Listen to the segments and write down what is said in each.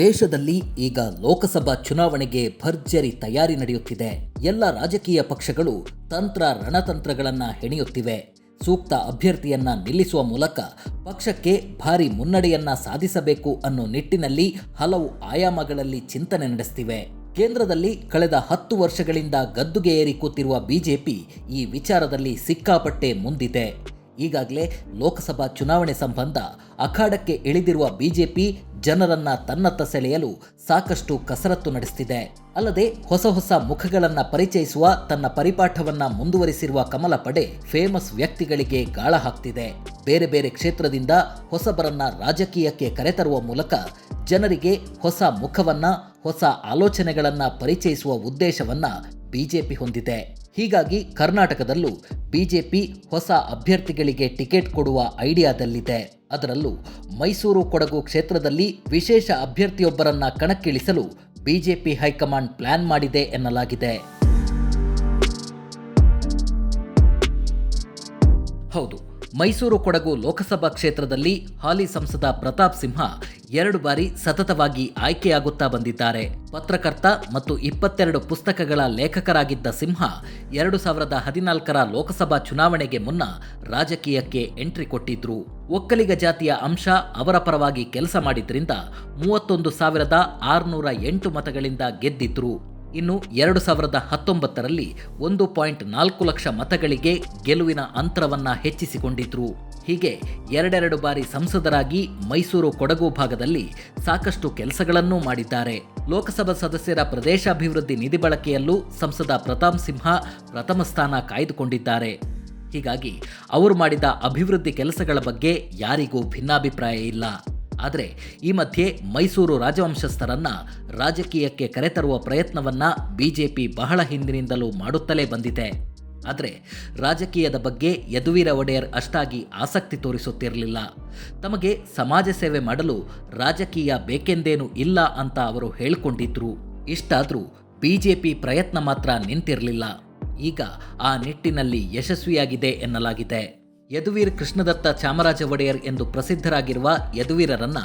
ದೇಶದಲ್ಲಿ ಈಗ ಲೋಕಸಭಾ ಚುನಾವಣೆಗೆ ಭರ್ಜರಿ ತಯಾರಿ ನಡೆಯುತ್ತಿದೆ. ಎಲ್ಲ ರಾಜಕೀಯ ಪಕ್ಷಗಳು ತಂತ್ರ ರಣತಂತ್ರಗಳನ್ನು ಹೆಣೆಯುತ್ತಿವೆ. ಸೂಕ್ತ ಅಭ್ಯರ್ಥಿಯನ್ನ ನಿಲ್ಲಿಸುವ ಮೂಲಕ ಪಕ್ಷಕ್ಕೆ ಭಾರಿ ಮುನ್ನಡೆಯನ್ನ ಸಾಧಿಸಬೇಕು ಅನ್ನೋ ನಿಟ್ಟಿನಲ್ಲಿ ಹಲವು ಆಯಾಮಗಳಲ್ಲಿ ಚಿಂತನೆ ನಡೆಸ್ತಿವೆ. ಕೇಂದ್ರದಲ್ಲಿ ಕಳೆದ ಹತ್ತು ವರ್ಷಗಳಿಂದ ಗದ್ದುಗೆ ಏರಿ ಕೂತಿರುವ ಬಿಜೆಪಿ ಈ ವಿಚಾರದಲ್ಲಿ ಸಿಕ್ಕಾಪಟ್ಟೆ ಮುಂದಿದೆ. ಈಗಾಗಲೇ ಲೋಕಸಭಾ ಚುನಾವಣೆ ಸಂಬಂಧ ಅಖಾಡಕ್ಕೆ ಇಳಿದಿರುವ ಬಿಜೆಪಿ ಜನರನ್ನ ತನ್ನತ್ತ ಸೆಳೆಯಲು ಸಾಕಷ್ಟು ಕಸರತ್ತು ನಡೆಸುತ್ತಿದೆ ಅಲ್ಲದೆ ಹೊಸ ಹೊಸ ಮುಖಗಳನ್ನ ಪರಿಚಯಿಸುವ ತನ್ನ ಪರಿಪಾಠವನ್ನ ಮುಂದುವರಿಸಿರುವ ಕಮಲ ಪಡೆ ಫೇಮಸ್ ವ್ಯಕ್ತಿಗಳಿಗೆ ಗಾಳ ಹಾಕ್ತಿದೆ. ಬೇರೆ ಬೇರೆ ಕ್ಷೇತ್ರದಿಂದ ಹೊಸಬರನ್ನ ರಾಜಕೀಯಕ್ಕೆ ಕರೆತರುವ ಮೂಲಕ ಜನರಿಗೆ ಹೊಸ ಮುಖವನ್ನ, ಹೊಸ ಆಲೋಚನೆಗಳನ್ನ ಪರಿಚಯಿಸುವ ಉದ್ದೇಶವನ್ನ ಬಿಜೆಪಿ ಹೊಂದಿದೆ. ಹೀಗಾಗಿ ಕರ್ನಾಟಕದಲ್ಲೂ ಬಿಜೆಪಿ ಹೊಸ ಅಭ್ಯರ್ಥಿಗಳಿಗೆ ಟಿಕೆಟ್ ಕೊಡುವ ಐಡಿಯಾದಲ್ಲಿದೆ. ಅದರಲ್ಲೂ ಮೈಸೂರು ಕೊಡಗು ಕ್ಷೇತ್ರದಲ್ಲಿ ವಿಶೇಷ ಅಭ್ಯರ್ಥಿಯೊಬ್ಬರನ್ನ ಕಣಕ್ಕಿಳಿಸಲು ಬಿಜೆಪಿ ಹೈಕಮಾಂಡ್ ಪ್ಲಾನ್ ಮಾಡಿದೆ ಎನ್ನಲಾಗಿದೆ. ಹೌದು. ಮೈಸೂರು ಕೊಡಗು ಲೋಕಸಭಾ ಕ್ಷೇತ್ರದಲ್ಲಿ ಹಾಲಿ ಸಂಸದ ಪ್ರತಾಪ್ ಸಿಂಹ ಎರಡು ಬಾರಿ ಸತತವಾಗಿ ಆಯ್ಕೆಯಾಗುತ್ತಾ ಬಂದಿದ್ದಾರೆ. ಪತ್ರಕರ್ತ ಮತ್ತು ಇಪ್ಪತ್ತೆರಡು ಪುಸ್ತಕಗಳ ಲೇಖಕರಾಗಿದ್ದ ಸಿಂಹ ಎರಡು ಸಾವಿರದ ಹದಿನಾಲ್ಕರ ಲೋಕಸಭಾ ಚುನಾವಣೆಗೆ ಮುನ್ನ ರಾಜಕೀಯಕ್ಕೆ ಎಂಟ್ರಿ ಕೊಟ್ಟಿದ್ರು. ಒಕ್ಕಲಿಗ ಜಾತಿಯ ಅಂಶ ಅವರ ಪರವಾಗಿ ಕೆಲಸ ಮಾಡಿದ್ರಿಂದ ಮೂವತ್ತೊಂದು ಸಾವಿರದ ಆರುನೂರ ಎಂಟು ಮತಗಳಿಂದ ಗೆದ್ದಿದ್ರು. ಇನ್ನು ಎರಡು ಸಾವಿರದ ಹತ್ತೊಂಬತ್ತರಲ್ಲಿ ಒಂದು ಪಾಯಿಂಟ್ ನಾಲ್ಕು ಲಕ್ಷ ಮತಗಳಿಗೆ ಗೆಲುವಿನ ಅಂತರವನ್ನ ಹೆಚ್ಚಿಸಿಕೊಂಡಿದ್ರು. ಹೀಗೆ ಎರಡೆರಡು ಬಾರಿ ಸಂಸದರಾಗಿ ಮೈಸೂರು ಕೊಡಗು ಭಾಗದಲ್ಲಿ ಸಾಕಷ್ಟು ಕೆಲಸಗಳನ್ನೂ ಮಾಡಿದ್ದಾರೆ. ಲೋಕಸಭಾ ಸದಸ್ಯರ ಪ್ರದೇಶಾಭಿವೃದ್ಧಿ ನಿಧಿ ಬಳಕೆಯಲ್ಲೂ ಸಂಸದ ಪ್ರತಾಪ್ ಸಿಂಹ ಪ್ರಥಮ ಸ್ಥಾನ ಕಾಯ್ದುಕೊಂಡಿದ್ದಾರೆ. ಹೀಗಾಗಿ ಅವರು ಮಾಡಿದ ಅಭಿವೃದ್ಧಿ ಕೆಲಸಗಳ ಬಗ್ಗೆ ಯಾರಿಗೂ ಭಿನ್ನಾಭಿಪ್ರಾಯ ಇಲ್ಲ. ಆದರೆ ಈ ಮಧ್ಯೆ ಮೈಸೂರು ರಾಜವಂಶಸ್ಥರನ್ನ ರಾಜಕೀಯಕ್ಕೆ ಕರೆತರುವ ಪ್ರಯತ್ನವನ್ನ ಬಿಜೆಪಿ ಬಹಳ ಹಿಂದಿನಿಂದಲೂ ಮಾಡುತ್ತಲೇ ಬಂದಿದೆ. ಆದರೆ ರಾಜಕೀಯದ ಬಗ್ಗೆ ಯದುವೀರ ಒಡೆಯರ್ ಅಷ್ಟಾಗಿ ಆಸಕ್ತಿ ತೋರಿಸುತ್ತಿರಲಿಲ್ಲ. ತಮಗೆ ಸಮಾಜ ಸೇವೆ ಮಾಡಲು ರಾಜಕೀಯ ಬೇಕೆಂದೇನು ಇಲ್ಲ ಅಂತ ಅವರು ಹೇಳಿಕೊಂಡಿದ್ರು. ಇಷ್ಟಾದರೂ ಬಿಜೆಪಿ ಪ್ರಯತ್ನ ಮಾತ್ರ ನಿಂತಿರಲಿಲ್ಲ. ಈಗ ಆ ನಿಟ್ಟಿನಲ್ಲಿ ಯಶಸ್ವಿಯಾಗಿದೆ ಎನ್ನಲಾಗಿದೆ. ಯದುವೀರ್ ಕೃಷ್ಣದತ್ತ ಚಾಮರಾಜ ಒಡೆಯರ್ ಎಂದು ಪ್ರಸಿದ್ಧರಾಗಿರುವ ಯದುವೀರರನ್ನ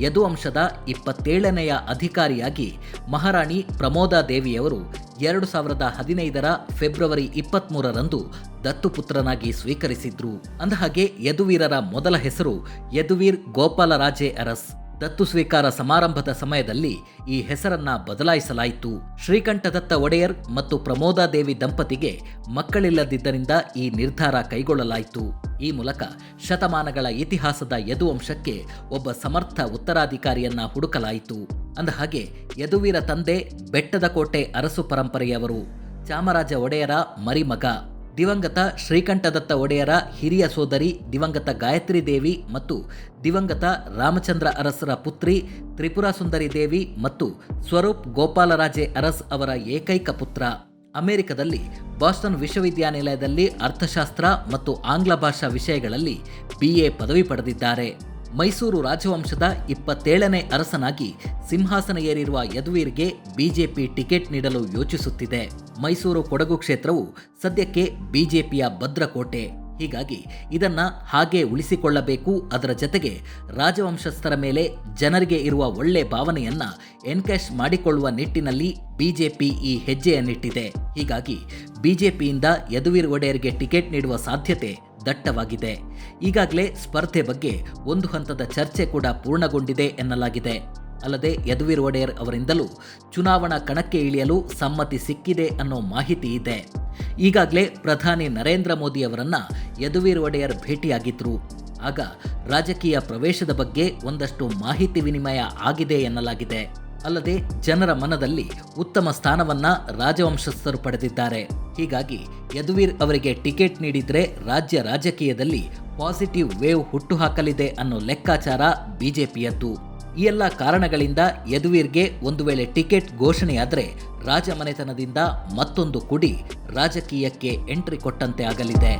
ಯದುವಂಶದ ಇಪ್ಪತ್ತೇಳನೆಯ ಅಧಿಕಾರಿಯಾಗಿ ಮಹಾರಾಣಿ ಪ್ರಮೋದಾ ದೇವಿಯವರು ಎರಡು ಸಾವಿರದ ಹದಿನೈದರ ಫೆಬ್ರವರಿ ಇಪ್ಪತ್ತ್ಮೂರರಂದು ದತ್ತುಪುತ್ರನಾಗಿ ಸ್ವೀಕರಿಸಿದ್ರು. ಅಂದಹಾಗೆ ಯದುವೀರರ ಮೊದಲ ಹೆಸರು ಯದುವೀರ್ ಗೋಪಾಲರಾಜೆ ಅರಸ್ ದತ್ತು ಸ್ವೀಕಾರ ಸಮಾರಂಭದ ಸಮಯದಲ್ಲಿ ಈ ಹೆಸರನ್ನ ಬದಲಾಯಿಸಲಾಯಿತು. ಶ್ರೀಕಂಠದತ್ತ ಒಡೆಯರ್ ಮತ್ತು ಪ್ರಮೋದಾದೇವಿ ದಂಪತಿಗೆ ಮಕ್ಕಳಿಲ್ಲದಿದ್ದರಿಂದ ಈ ನಿರ್ಧಾರ ಕೈಗೊಳ್ಳಲಾಯಿತು. ಈ ಮೂಲಕ ಶತಮಾನಗಳ ಇತಿಹಾಸದ ಯದುವಂಶಕ್ಕೆ ಒಬ್ಬ ಸಮರ್ಥ ಉತ್ತರಾಧಿಕಾರಿಯನ್ನ ಹುಡುಕಲಾಯಿತು. ಅಂದಹಾಗೆ ಯದುವೀರ ತಂದೆ ಬೆಟ್ಟದ ಕೋಟೆ ಅರಸು ಪರಂಪರೆಯವರು ಚಾಮರಾಜ ಒಡೆಯರ ಮರಿಮಗ. ದಿವಂಗತ ಶ್ರೀಕಂಠದತ್ತ ಒಡೆಯರ ಹಿರಿಯ ಸೋದರಿ ದಿವಂಗತ ಗಾಯತ್ರಿ ದೇವಿ ಮತ್ತು ದಿವಂಗತ ರಾಮಚಂದ್ರ ಅರಸರ ಪುತ್ರಿ ತ್ರಿಪುರ ಸುಂದರಿ ದೇವಿ ಮತ್ತು ಸ್ವರೂಪ್ ಗೋಪಾಲರಾಜೆ ಅರಸ್ ಅವರ ಏಕೈಕ ಪುತ್ರ. ಅಮೆರಿಕದಲ್ಲಿ ಬಾಸ್ಟನ್ ವಿಶ್ವವಿದ್ಯಾನಿಲಯದಲ್ಲಿ ಅರ್ಥಶಾಸ್ತ್ರ ಮತ್ತು ಆಂಗ್ಲ ಭಾಷಾ ವಿಷಯಗಳಲ್ಲಿ ಬಿಎ ಪದವಿ ಪಡೆದಿದ್ದಾರೆ. ಮೈಸೂರು ರಾಜವಂಶದ ಇಪ್ಪತ್ತೇಳನೇ ಅರಸನಾಗಿ ಸಿಂಹಾಸನ ಏರಿರುವ ಯದುವೀರ್ಗೆ ಬಿಜೆಪಿ ಟಿಕೆಟ್ ನೀಡಲು ಯೋಚಿಸುತ್ತಿದೆ. ಮೈಸೂರು ಕೊಡಗು ಕ್ಷೇತ್ರವು ಸದ್ಯಕ್ಕೆ ಬಿಜೆಪಿಯ ಭದ್ರಕೋಟೆ. ಹೀಗಾಗಿ ಇದನ್ನ ಹಾಗೆ ಉಳಿಸಿಕೊಳ್ಳಬೇಕು. ಅದರ ಜತೆಗೆ ರಾಜವಂಶಸ್ಥರ ಮೇಲೆ ಜನರಿಗೆ ಇರುವ ಒಳ್ಳೆ ಭಾವನೆಯನ್ನ ಎನ್ಕ್ಯಾಶ್ ಮಾಡಿಕೊಳ್ಳುವ ನಿಟ್ಟಿನಲ್ಲಿ ಬಿಜೆಪಿ ಈ ಹೆಜ್ಜೆಯನ್ನಿಟ್ಟಿದೆ. ಹೀಗಾಗಿ ಬಿಜೆಪಿಯಿಂದ ಯದುವೀರ್ ಒಡೆಯರ್ಗೆ ಟಿಕೆಟ್ ನೀಡುವ ಸಾಧ್ಯತೆ ದಟ್ಟವಾಗಿದೆ. ಈಗಾಗಲೇ ಸ್ಪರ್ಧೆ ಬಗ್ಗೆ ಒಂದು ಹಂತದ ಚರ್ಚೆ ಕೂಡ ಪೂರ್ಣಗೊಂಡಿದೆ ಎನ್ನಲಾಗಿದೆ. ಅಲ್ಲದೆ ಯದುವೀರ್ ಒಡೆಯರ್ ಅವರಿಂದಲೂ ಚುನಾವಣಾ ಕಣಕ್ಕೆ ಇಳಿಯಲು ಸಮ್ಮತಿ ಸಿಕ್ಕಿದೆ ಅನ್ನೋ ಮಾಹಿತಿ ಇದೆ. ಈಗಾಗಲೇ ಪ್ರಧಾನಿ ನರೇಂದ್ರ ಮೋದಿ ಅವರನ್ನ ಯದುವೀರ್ ಒಡೆಯರ್ ಭೇಟಿಯಾಗಿದ್ರು. ಆಗ ರಾಜಕೀಯ ಪ್ರವೇಶದ ಬಗ್ಗೆ ಒಂದಷ್ಟು ಮಾಹಿತಿ ವಿನಿಮಯ ಆಗಿದೆ ಎನ್ನಲಾಗಿದೆ. ಅಲ್ಲದೆ ಜನರ ಮನದಲ್ಲಿ ಉತ್ತಮ ಸ್ಥಾನವನ್ನ ರಾಜವಂಶಸ್ಥರು ಪಡೆದಿದ್ದಾರೆ. ಹೀಗಾಗಿ ಯದುವೀರ್ ಅವರಿಗೆ ಟಿಕೆಟ್ ನೀಡಿದ್ರೆ ರಾಜ್ಯ ರಾಜಕೀಯದಲ್ಲಿ ಪಾಸಿಟಿವ್ ವೇವ್ ಹುಟ್ಟುಹಾಕಲಿದೆ ಅನ್ನೋ ಲೆಕ್ಕಾಚಾರ ಬಿಜೆಪಿಯದ್ದು. ಈ ಎಲ್ಲ ಕಾರಣಗಳಿಂದ ಯದುವೀರ್ಗೆ ಒಂದು ವೇಳೆ ಟಿಕೆಟ್ ಘೋಷಣೆಯಾದರೆ ರಾಜಮನೆತನದಿಂದ ಮತ್ತೊಂದು ಕುಡಿ ರಾಜಕೀಯಕ್ಕೆ ಎಂಟ್ರಿ ಕೊಟ್ಟಂತೆ ಆಗಲಿದೆ.